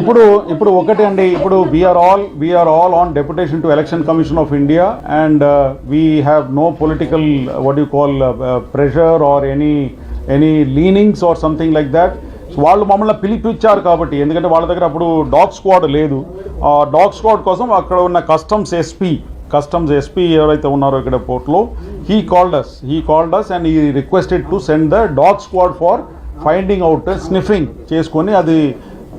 ఇప్పుడు ఇప్పుడు ఒకటి అండి ఇప్పుడు we are all we are all on deputation to election commission of India and we have no political what you call pressure or any any leanings or something like that వాళ్ళు మమ్మల్ని పిలిపించారు కాబట్టి ఎందుకంటే వాళ్ళ దగ్గర అప్పుడు డాగ్ స్క్వాడ్ లేదు. ఆ డాగ్ స్క్వాడ్ కోసం అక్కడ ఉన్న కస్టమ్స్ ఎస్పీ కస్టమ్స్ ఎస్పీ ఎవరైతే ఉన్నారో ఇక్కడ పోర్ట్లో he called us he called us and he requested to send the dog squad for finding out sniffing చేసుకొని అది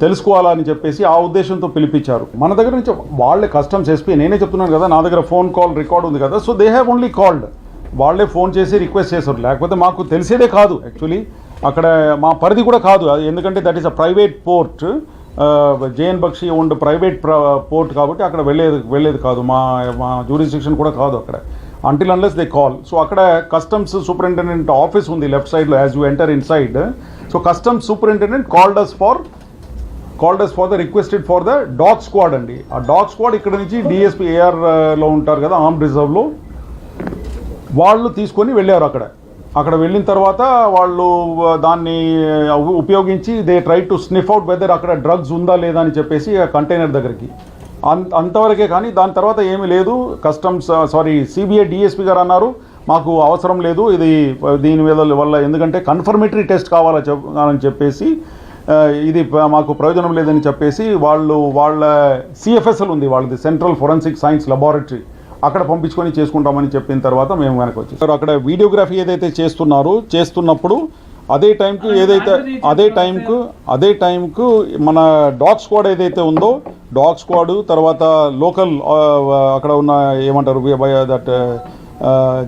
తెలుసుకోవాలని చెప్పేసి ఆ ఉద్దేశంతో పిలిపించారు. మన దగ్గర నుంచి వాళ్ళే కస్టమ్స్ ఎస్పీ నేనే చెప్తున్నాను కదా నా దగ్గర ఫోన్ కాల్ రికార్డ్ ఉంది కదా so they have only called వాళ్ళే ఫోన్ చేసి రిక్వెస్ట్ చేశారు. లేకపోతే మాకు తెలిసేదే కాదు యాక్చువల్లీ అక్కడ మా పరిధి కూడా కాదు. అది ఎందుకంటే that is a private port J N Bakshi ఉండ్ private port కాబట్టి అక్కడ వెళ్ళేది వెళ్ళేది కాదు. మా మా జ్యూరిస్డిక్షన్ కూడా కాదు అక్కడ. Until unless they call so అక్కడ కస్టమ్స్ సూపరింటెండెంట్ ఆఫీస్ ఉంది లెఫ్ట్ సైడ్లో as you enter inside so customs superintendent called us for called us for the requested for the dog squad అండి. ఆ డాగ్ స్క్వాడ్ ఇక్కడ నుంచి డిఎస్పీ ఏఆర్లో uh, ఉంటారు కదా arm రిజర్వ్లో వాళ్ళు తీసుకొని వెళ్ళారు అక్కడ. అక్కడ వెళ్ళిన తర్వాత వాళ్ళు uh, దాన్ని uh, ఉపయోగించి they try to sniff out whether అక్కడ డ్రగ్స్ ఉందా లేదా అని చెప్పేసి ఆ కంటైనర్ దగ్గరికి. అంత అంతవరకే కానీ దాని తర్వాత ఏమీ లేదు. కస్టమ్స్ సారీ సిబిఐ డిఎస్పీ గారు అన్నారు మాకు అవసరం లేదు ఇది దీని మీద వల్ల ఎందుకంటే కన్ఫర్మేటరీ టెస్ట్ కావాలని చెప్ అని చెప్పేసి ఇది మాకు ప్రయోజనం లేదని చెప్పేసి వాళ్ళు వాళ్ళ సిఎఫ్ఎస్ఎల్ ఉంది వాళ్ళది సెంట్రల్ ఫొరెన్సిక్ సైన్స్ లెబారెటరీ అక్కడ పంపించుకొని చేసుకుంటామని చెప్పిన తర్వాత మేము వెనక్కి వచ్చేసారు అక్కడ వీడియోగ్రఫీ ఏదైతే చేస్తున్నారో చేస్తున్నప్పుడు అదే టైంకు ఏదైతే అదే టైంకు అదే టైంకు మన డాగ్ స్క్వాడ్ ఏదైతే ఉందో డాగ్ స్క్వాడ్ తర్వాత లోకల్ అక్కడ ఉన్న ఏమంటారు దట్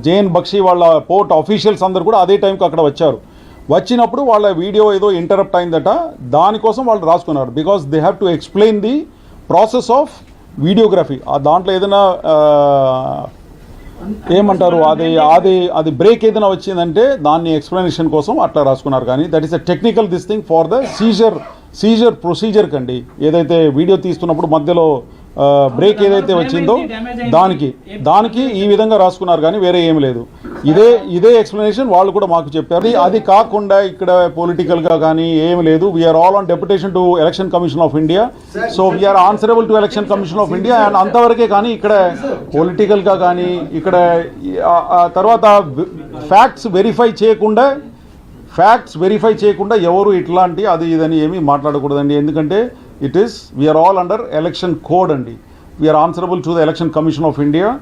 జేఎన్ బక్షి వాళ్ళ పోర్ట్ అఫీషియల్స్ అందరు కూడా అదే టైంకి అక్కడ వచ్చారు. వచ్చినప్పుడు వాళ్ళ వీడియో ఏదో ఇంటరప్ట్ అయిందట దానికోసం వాళ్ళు రాసుకున్నారు. Because they have to explain the process of videography ఆ దాంట్లో ఏదైనా ఏమంటారు? అది అది అది బ్రేక్ ఏదైనా వచ్చిందంటే దాన్ని ఎక్స్ప్లెనేషన్ కోసం అట్లా రాసుకున్నారు. కానీ that is a technical this thing for the seizure seizure procedure కండి. ఏదైతే వీడియో తీస్తున్నప్పుడు మధ్యలో బ్రేక్ ఏదైతే వచ్చిందో దానికి దానికి ఈ విధంగా రాసుకున్నారు కానీ వేరే ఏమి లేదు. ఇదే ఇదే ఎక్స్ప్లెనేషన్ వాళ్ళు కూడా మాకు చెప్పారు. అది- కాకుండా ఇక్కడ పొలిటికల్గా కానీ ఏమి లేదు. We are all on deputation to election commission of India so we are answerable to election commission of India and అంతవరకే కానీ ఇక్కడ పొలిటికల్గా కానీ ఇక్కడ తర్వాత ఫ్యాక్ట్స్ వెరిఫై చేయకుండా ఫ్యాక్ట్స్ వెరిఫై చేయకుండా ఎవరు ఇట్లాంటి అది ఇదని ఏమీ మాట్లాడకూడదండి. ఎందుకంటే It is, we are all under election code and we are answerable to the Election Commission of India.